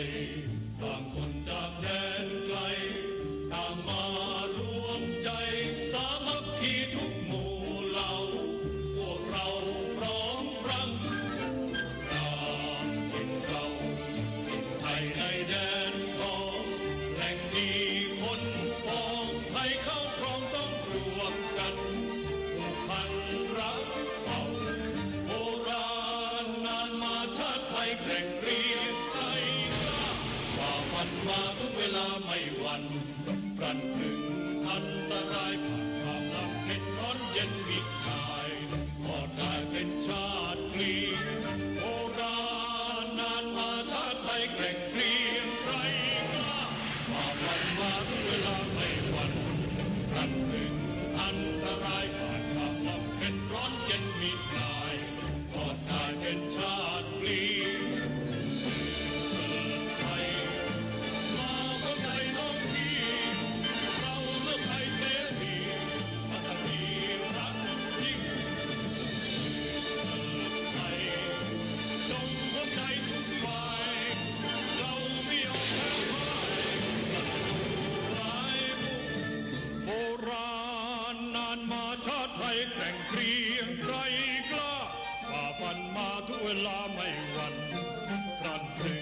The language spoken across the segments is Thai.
ยต่างคนจากแดน ไม่หวั่นพรันหนึ่งอันตรายผ่านความลำเค็นร้อนเย็นมิ ฝันมาทุกเวลาไม่วันรันถึง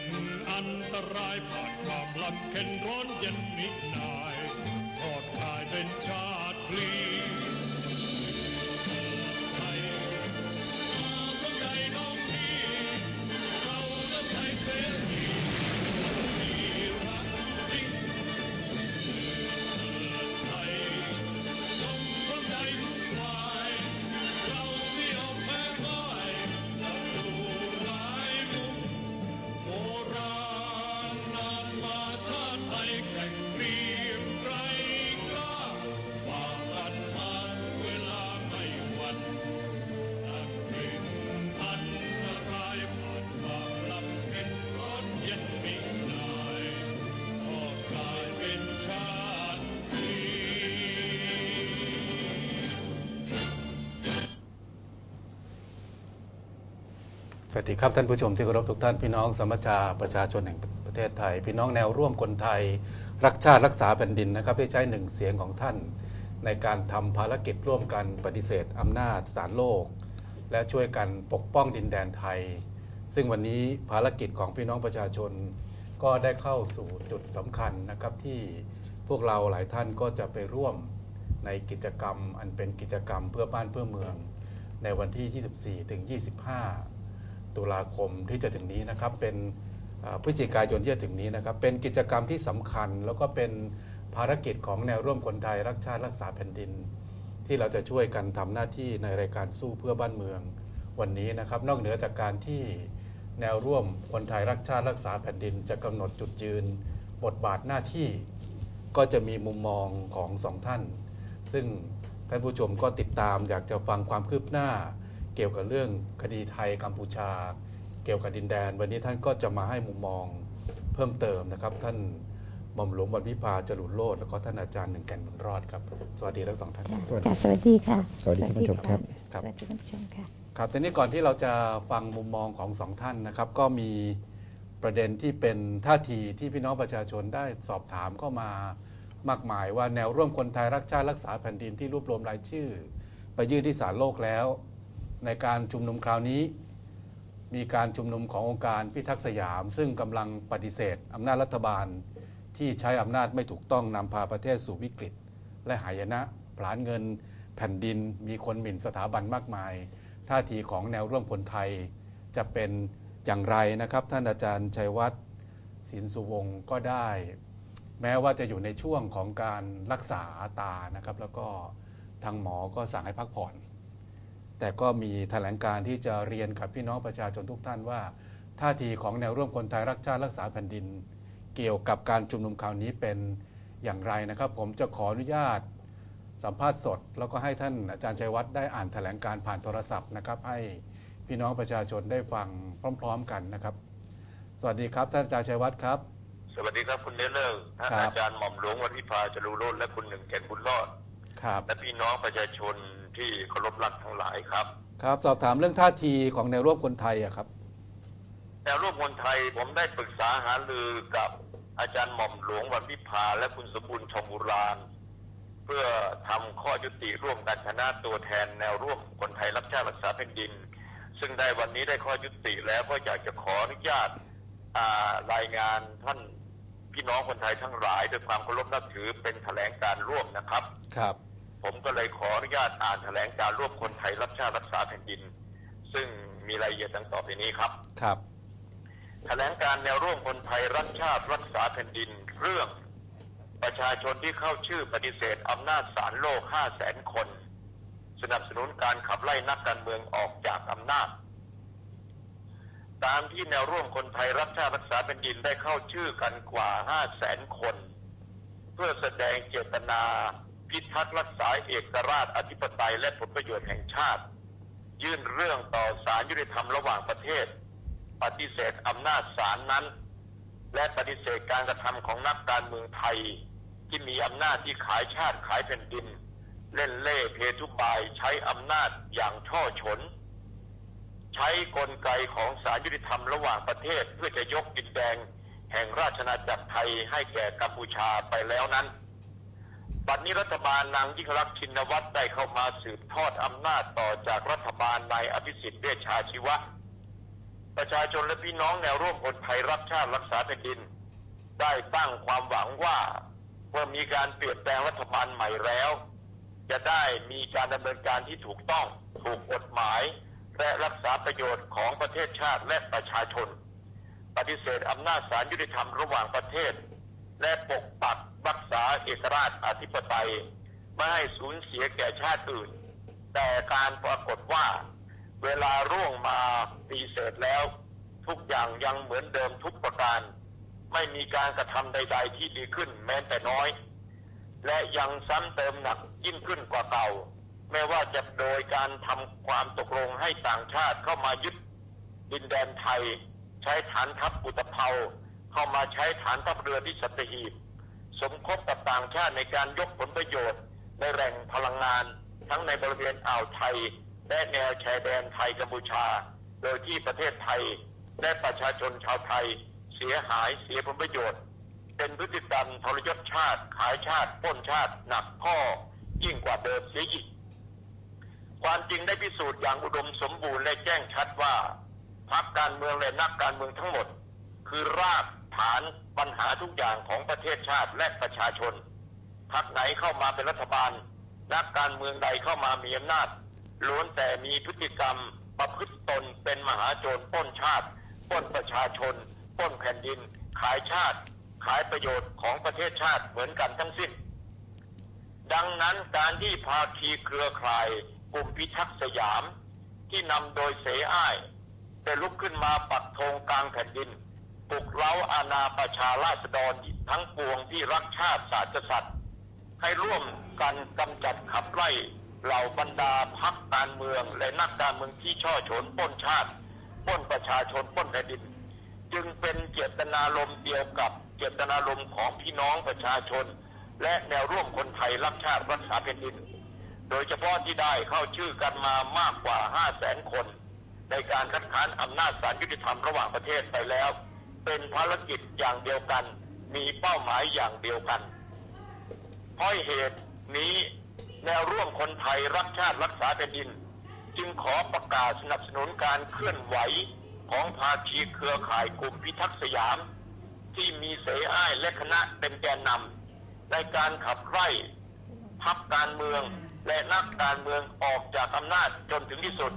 อันตรายผ่านความลำเค็ญร้อนเย็นมินายทอดกายเป็นชา สวัสดีครับท่านผู้ชมที่เคารพทุกท่านพี่น้องสมัชชาประชาชนแห่งประเทศไทย พี่น้องแนวร่วมคนไทย รักชาติรักษาแผ่นดินนะครับได้ใช้หนึ่งเสียงของท่าน ในการทำภารกิจร่วมกันปฏิเสธอำนาจสารโลก และช่วยกันปกป้องดินแดนไทย ซึ่งวันนี้ภารกิจของพี่น้องประชาชน ก็ได้เข้าสู่จุดสำคัญนะครับที่พวกเราหลายท่านก็จะไปร่วมในกิจกรรม อันเป็นกิจกรรมเพื่อบ้านเพื่อเมือง ในวันที่ 24ถึง25 ตุลาคมที่จะถึงนี้นะครับเป็นพฤศจิกายนที่จะถึงนี้นะครับเป็นกิจกรรมที่สำคัญ แล้วก็เป็นภารกิจของแนวร่วมคนไทยรักชาติรักษาแผ่นดิน ที่เราจะช่วยกันทำหน้าที่ในรายการสู้เพื่อบ้านเมืองวันนี้นะครับ นอกเหนือจากการที่แนวร่วมคนไทยรักชาติรักษาแผ่นดิน จะกำหนดจุดยืน บทบาทหน้าที่ ก็จะมีมุมมองของสองท่าน ซึ่งท่านผู้ชมก็ติดตามอยากจะฟังความคืบหน้า เกี่ยวกับเรื่องคดีไทยกัมพูชา เกี่ยวกับดินแดน วันนี้ท่านก็จะมาให้มุมมองเพิ่มเติมนะครับ ท่านหม่อมหลวงวันวิภาจรุโรธแล้วก็ท่านอาจารย์หนึ่งแก่นบุญรอดครับสวัสดีทั้งสองท่านค่ะสวัสดีค่ะสวัสดีค่ะสวัสดีท่านผู้ชมครับครับสวัสดีท่านผู้ชมค่ะครับทีนี้ก่อนที่เราจะฟังมุมมองของสองท่านนะครับ ก็มีประเด็นที่เป็นท่าทีที่พี่น้องประชาชนได้สอบถามเข้ามามากมายว่าแนวร่วมคนไทยรักชาติรักษาแผ่นดินที่รวบรวมรายชื่อ ไปยื่นที่ศาลโลกแล้ว ในการชุมนุมคราวนี้ มีการชุมนุมขององค์การพิทักษ์สยาม ซึ่งกำลังปฏิเสธอำนาจรัฐบาลที่ใช้อำนาจไม่ถูกต้องนำพาประเทศสู่วิกฤต และหายนะผลาญเงินแผ่นดิน มีคนหมิ่นสถาบันมากมาย ท่าทีของแนวร่วมคนไทย จะเป็นอย่างไรนะครับ ท่านอาจารย์ชัยวัฒน์ศินสุวงศ์ก็ได้ แม้ว่าจะอยู่ในช่วงของการรักษาตานะครับ แล้วก็ทางหมอก็สั่งให้พักผ่อน แต่ก็มีแถลงการที่จะเรียนกับพี่น้องประชาชนทุกท่านว่า ท่าทีของแนวร่วมคนไทยรักชาติรักษาแผ่นดิน เกี่ยวกับการชุมนุมคราวนี้เป็นอย่างไรนะครับ ผมจะขออนุญาตสัมภาษณ์สด แล้วก็ให้ท่านอาจารย์ชัยวัฒน์ได้อ่านแถลงการผ่านโทรศัพท์นะครับ ให้พี่น้องประชาชนได้ฟังพร้อม ๆ กันนะครับ สวัสดีครับท่านอาจารย์ชัยวัฒน์ครับ สวัสดีครับคุณเนเลิกท่านครับอาจารย์หม่อมหลวงวันวิภาจารุโรจน์และคุณหนึ่งแก่นบุญรอดครับและพี่น้องประชาชน ที่เคารพรักทั้งหลายครับ ครับ สอบถามเรื่องท่าทีของแนวร่วมคนไทยอะครับ แนวร่วมคนไทยผมได้ปรึกษาหารือกับอาจารย์หม่อมหลวงวันวิภาและคุณสมบูรณ์ชมบุรานเพื่อทำข้อยุติร่วมกันคณะตัวแทนแนวร่วมคนไทยรักชาติรักษาแผ่นดิน ซึ่งได้วันนี้ได้ข้อยุติแล้วก็อยากจะขออนุญาตอ่ารายงานท่านพี่น้องคนไทยทั้งหลายด้วยความเคารพนับถือเป็นแถลงการร่วมนะครับ ครับ ผมก็เลยขออนุญาตอ่านแถลงการร่วมคนไทยรักชาติรักษาแผ่นดิน ซึ่งมีรายละเอียดดังต่อไปนี้ครับ ครับ แถลงการแนวร่วมคนไทยรักชาติรักษาแผ่นดินเรื่อง ประชาชนที่เข้าชื่อปฏิเสธอำนาจศาลโลก5แสนคน สนับสนุนการขับไล่นักการเมืองออกจากอำนาจ ตามที่แนวร่วมคนไทยรักชาติรักษาแผ่นดินได้เข้าชื่อกันกว่า5แสนคน เพื่อแสดงเจตนา พิทักษ์รักษาเอกราชอธิปไตยและผลประโยชน์แห่งชาติ ยื่นเรื่องต่อศาลยุติธรรมระหว่างประเทศ ปฏิเสธอำนาจศาลนั้น และปฏิเสธการกระทำของนักการเมืองไทย ที่มีอำนาจที่ขายชาติขายแผ่นดิน เล่นเล่ห์เพทุบายใช้อำนาจอย่างช่อฉน ใช้กลไกของศาลยุติธรรมระหว่างประเทศเพื่อจะยกดินแดงแห่งราชนาจักรไทยให้แก่กัมพูชาไปแล้วนั้น บัดนี้รัฐบาลนางยิ่งรักษณ์ชินวัตรได้เข้ามาสืบทอดอำนาจต่อจากรัฐบาลนายอภิสิทธิ์เวชชาชีวะ ประชาชนและพี่น้องแนวร่วมคนไทยรักชาติรักษาแผ่นดิน ได้ตั้งความหวังว่าเมื่อมีการเปลี่ยนแปลงรัฐบาลใหม่แล้ว จะได้มีการดำเนินการที่ถูกต้องถูกกฎหมาย และรักษาประโยชน์ของประเทศชาติและประชาชน ปฏิเสธอำนาจศาลยุติธรรมระหว่างประเทศ และปกปักรักษาเอกราชอธิปไตย ไม่ให้สูญเสียแก่ชาติอื่น แต่การปรากฏว่า เวลาร่วงมาปีเศษแล้ว ทุกอย่างยังเหมือนเดิมทุกประการ ไม่มีการกระทำใด ๆ ที่ดีขึ้นแม้แต่น้อย และยังซ้ำเติมหนักยิ่งขึ้นกว่าเก่าไม่ว่าจะโดยการทำความตกลงให้ต่างชาติเข้ามายึดดินแดนไทย ใช้ฐานทัพอุตภเปา เข้ามาใช้ฐานทัพเรือที่สัตหีบสมคบกับต่างชาติในการยกผลประโยชน์ ในแหล่งพลังงาน ทั้งในบริเวณอ่าวไทย และแนวชายแดนไทยกัมพูชา โดยที่ประเทศไทย และประชาชนชาวไทย เสียหายเสียผลประโยชน์ เป็นพฤติกรรมทรยศชาติ ขายชาติป้นชาติหนักข้อยิ่งกว่าเดิมเสียอีกความจริงได้พิสูจน์อย่างอุดมสมบูรณ์และแจ้งชัดว่าพรรคการเมืองและนักการเมืองทั้งหมด คือราก ฐานปัญหาทุกอย่างของประเทศชาติและประชาชนพรรคไหนเข้ามาเป็นรัฐบาล นักการเมืองใดเข้ามามีอำนาจล้วนแต่มีพฤติกรรมประพฤติตนเป็นมหาโจรป้นชาติป้นประชาชนป้นแผ่นดิน ขายชาติ ขายประโยชน์ของประเทศชาติเหมือนกันทั้งสิ้น ดังนั้นการที่ภาคีเครือข่ายกลุ่มพิทักษ์สยาม ที่นำโดยเสอ้ายได้ลุกขึ้นมาปักธงกลางแผ่นดิน ปลุกเร้าอาณาประชาราษฎรทั้งปวงที่รักชาติศาสตร์กษัตริย์ให้ร่วมกันกำจัดขับไล่เหล่าบรรดาพักการเมือง และนักการเมืองที่ช่อฉนป้นชาติป้นประชาชนป้นแผ่นดิน จึงเป็นเจตนารมณ์เดียวกับเจตนารมณ์ของพี่น้องประชาชน และแนวร่วมคนไทยรักชาติรักษาแผ่นดิน โดยเฉพาะที่ได้เข้าชื่อกันมามากกว่า 5 0 0 0 0 0 คน ในการคัดค้านอำนาจศาลยุติธรรมระหว่างประเทศไปแล้ว เป็นภารกิจอย่างเดียวกัน มีเป้าหมายอย่างเดียวกันเพราะเหตุนี้แนวร่วมคนไทยรักชาติรักษาแผ่นดิน จึงขอประกาศสนับสนุนการเคลื่อนไหวของภาคีเครือข่ายกลุ่มพิทักษ์สยาม ที่มีเสอ้ายและคณะเป็นแกนนำในการขับไล่พักการเมืองและนักการเมืองออกจากอำนาจจนถึงที่สุด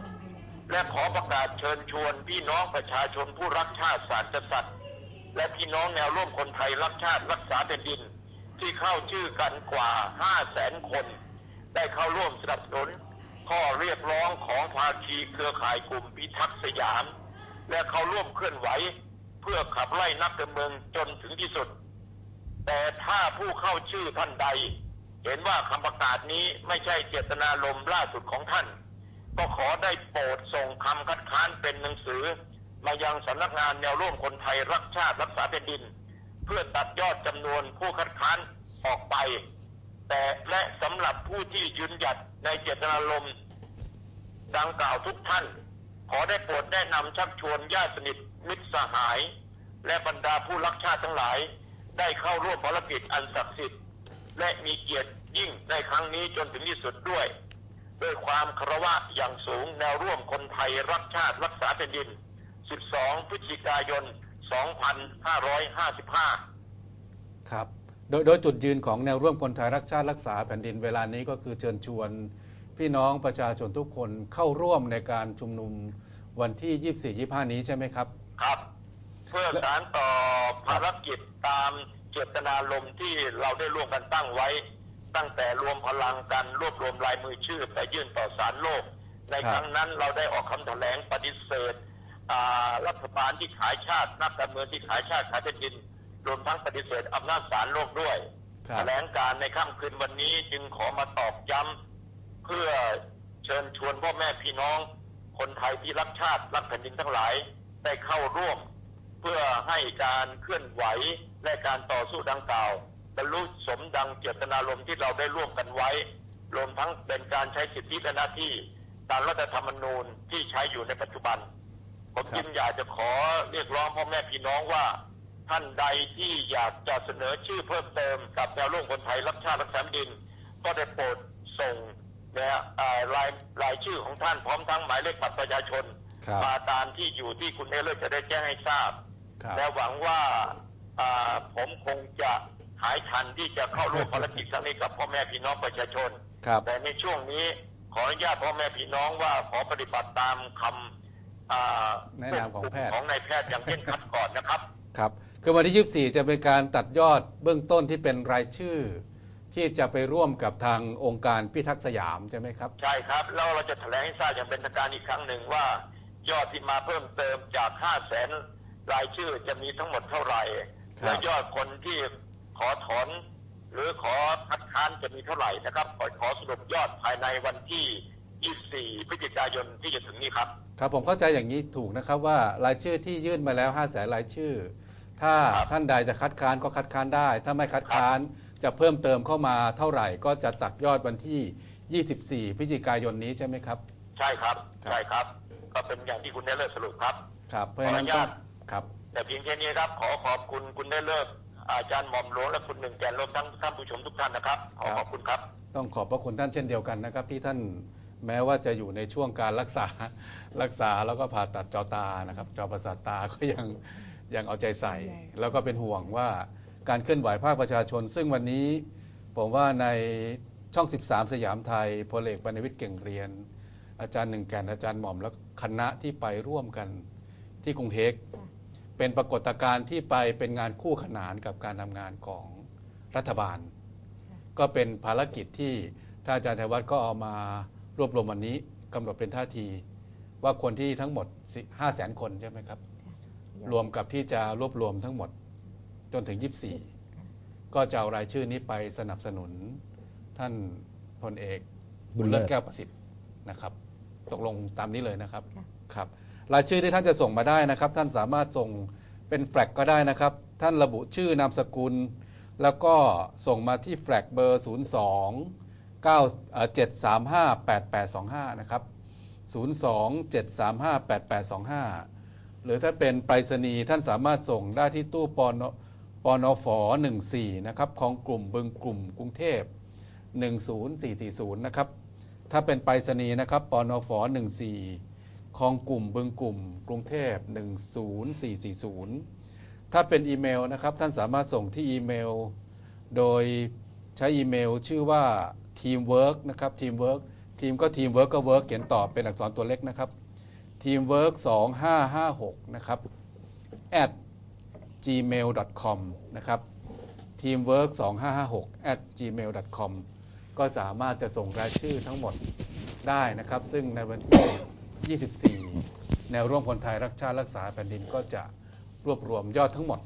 และขอประกาศเชิญชวนพี่น้องประชาชนผู้รักชาติศาสตร์กษัตริย์ และพี่น้องแนวร่วมคนไทยรักชาติรักษาแผ่นดิน ที่เข้าชื่อกันกว่า 5 แสนคน ได้เข้าร่วมสนับสนุนข้อเรียกร้องของภาคีเครือข่ายกลุ่มพิทักษ์สยาม และเข้าร่วมเคลื่อนไหว เพื่อขับไล่นักการเมืองจนถึงที่สุด แต่ถ้าผู้เข้าชื่อท่านใด เห็นว่าคำประกาศนี้ไม่ใช่เจตนารมณ์ล่าสุดของท่าน ก็ขอได้โปรดส่งคำคัดค้านเป็นหนังสือ มายังสำนักงานแนวร่วมคนไทยรักชาติรักษาแผ่นดิน เพื่อตัดยอดจำนวนผู้คัดค้านออกไป แต่และสำหรับผู้ที่ยืนหยัดในเจตนารมณ์ดังกล่าวทุกท่าน ขอได้โปรดแนะนำชักชวนญาติสนิทมิตรสหาย และบรรดาผู้รักชาติทั้งหลาย ได้เข้าร่วมภารกิจอันศักดิ์สิทธิ์และมีเกียรติยิ่งในครั้งนี้จนถึงที่สุดด้วย ด้วยความคารวะอย่างสูงแนวร่วมคนไทยรักชาติรักษาแผ่นดิน 12 พฤศจิกายน 2555 ครับ โดยโดยจุดยืนของแนวร่วมคนไทยรักชาติรักษาแผ่นดินเวลานี้ก็คือเชิญชวน พี่น้องประชาชนทุกคนเข้าร่วมในการชุมนุมวันที่ 24-25 นี้ใช่ไหมครับ ครับ เพื่อสารต่อภารกิจตามเจตนารมณ์ที่เราได้ร่วมกันตั้งไว้ ตั้งแต่รวมพลังกันรวบรวมลายมือชื่อไปยื่นต่อศาลโลก ในครับครั้งนั้นเราได้ออกคำแถลงปฏิเสธอ่ารัฐบาลที่ขายชาตินักการเมืองที่ขายชาติขายแผ่นดิน รวมทั้งปฏิเสธอำนาจศาลโลกด้วยครัแถบลงการในค่ำคืนวันนี้จึงขอมาตอกย้ำเพื่อเชิญชวนพ่อแม่พี่น้อง คนไทยที่รักชาติรักแผ่นดินทั้งหลายได้เข้าร่วม เพื่อให้การเคลื่อนไหวและการต่อสู้ดังกล่าว บรรลุสมดังเจตนารมณ์ที่เราได้ร่วมกันไว้ รวมทั้งเป็นการใช้สิทธิและหน้าที่ตามรัฐธรรมนูญที่ใช้อยู่ในปัจจุบัน ผมครับจึงอยากจะขอเรียกร้องพ่อแม่พี่น้องว่า ท่านใดที่อยากจะเสนอชื่อเพิ่มเติมกับแนวร่วมคนไทยรักชาติรักษาแผ่นดิน ก็ได้โปรดส่งเนี่ยเอ่อรายรายชื่อของท่านพร้อมทั้งหมายเลขบัตรประชาชนครับมาตามที่อยู่ที่คุณเนเลิศจะได้แจ้งให้ทราบครับและหวังว่าอ่าผมคงจะหายทันที่จะเข้าร่วมภารกิจครั้งนี้กับพ่อแม่พี่น้องประชาชน ครับ แต่ในช่วงนี้ขออนุญาตพ่อแม่พี่น้องว่าขอปฏิบัติตามคำอ่าแนะนำของแพทย์ ของนายแพทย์อย่างเคร่งครัดก่อนนะครับ ครับ คือวันที่ 24 จะเป็นการตัดยอดเบื้องต้นที่เป็นรายชื่อ ที่จะไปร่วมกับทางองค์การพิทักษ์สยามใช่ไหมครับ ใช่ครับ แล้วเราจะแถลงให้ทราบอย่างเป็นทางการอีกครั้งหนึ่งว่า ยอดที่มาเพิ่มเติมจาก 5 0 0แสนรายชื่อจะมีทั้งหมดเท่าไหร่ครับและยอดคนที่ ขอถอนหรือขอคัดค้านจะมีเท่าไหร่นะครับขอขอสรุปยอดภายในวันที่ 24 พฤศจิกายนที่จะถึงนี้ครับ ครับผมเข้าใจอย่างนี้ถูกนะครับว่ารายชื่อที่ยื่นมาแล้ว 5 0 0แสนรายชื่อ ถ้าครับท่านใดจะคัดค้านก็คัดค้านได้ ถ้าไม่คัดค้านจะเพิ่มเติมเข้ามาเท่าไหร่ ก็จะตัดยอดวันที่ 24 พฤศจิกายนนี้ใช่ไหมครับ ใช่ครับครับใช่ครับ ก็เป็นอย่างที่คุณได้เลิศสรุปครับ ครับเพราะฉะนั้นขออนุก็ญาตครับ แต่เพียงแค่นี้ครับ ขอขอบคุณคุณได้เลิศ อาจารย์หม่อมหลวงและคุณหนึ่งแก่นรวมทั้งท่านผู้ชมทุกท่านนะครับขอครับขอบคุณครับ ต้องขอบพระคุณท่านเช่นเดียวกันนะครับ ที่ท่านแม้ว่าจะอยู่ในช่วงการรักษารักษาแล้วก็ผ่าตัดจอตานะครับ จอประสาทตาก็ยังยังเอาใจใส่ แล้วก็เป็นห่วงว่าการเคลื่อนไหวภาคประชาชน ซึ่งวันนี้ผมว่าในช่อง 13 สยามไทยพลเอกบรรณวิทย์เก่งเรียน อาจารย์หนึ่งแก่นอาจารย์หม่อมและคณะที่ไปร่วมกันที่กรุงเฮก เป็นปรากฏการณ์ที่ไปเป็นงานคู่ขนานกับการทำงานของรัฐบาล ก็เป็นภารกิจที่ท่านอาจารย์ชัยวัฒน์ก็เอามารวบรวมวันนี้กำหนดเป็นท่าที ว่าคนที่ทั้งหมด5 0 0แสนคนใช่ไหมครับ รวมกับที่จะรวบรวมทั้งหมดจนถึง 24 ก็จะเอารายชื่อนี้ไปสนับสนุนท่านพลเอกบุบุญญเลิเลิศศแก้วประสิทธิ์นะครับ ตกลงตามนี้เลยนะครับค่ะครับ รายชื่อที่ท่านจะส่งมาได้นะครับ ท่านสามารถส่งเป็นแฟลกก็ได้นะครับ ท่านระบุชื่อนามสกุล แล้วก็ส่งมาที่แฟลกเบอร์ 0 2 9 7 3 5 8 8 2 5 นะครับ 02 735 8825 หรือถ้าเป็นไปรษณีย์ท่านสามารถส่งได้ที่ตู้ปอนปนฝ14 นะครับของกลุ่มบึงกลุ่มกรุงเทพ 10440 นะครับ ถ้าเป็นไปรษณีย์นะครับปอนฝ14 ของกลุ่มบึงกลุ่ม กรุงเทพ 10440 ถ้าเป็นอีเมลนะครับ ท่านสามารถส่งที่อีเมล โดยใช้อีเมลชื่อว่า teamwork นะครับ teamwork ทีมก็ teamwork ก็ work เขียนตอบเป็นอักษรตัวเล็กนะครับ teamwork 2556 นะครับ at gmail.com นะครับ teamwork 2556 at gmail.com ก็สามารถจะส่งรายชื่อทั้งหมดได้นะครับ ซึ่งในวันที่ 24 แนวร่วมคนไทยรักชาติรักษาแผ่นดินก็จะรวบรวมยอดทั้งหมด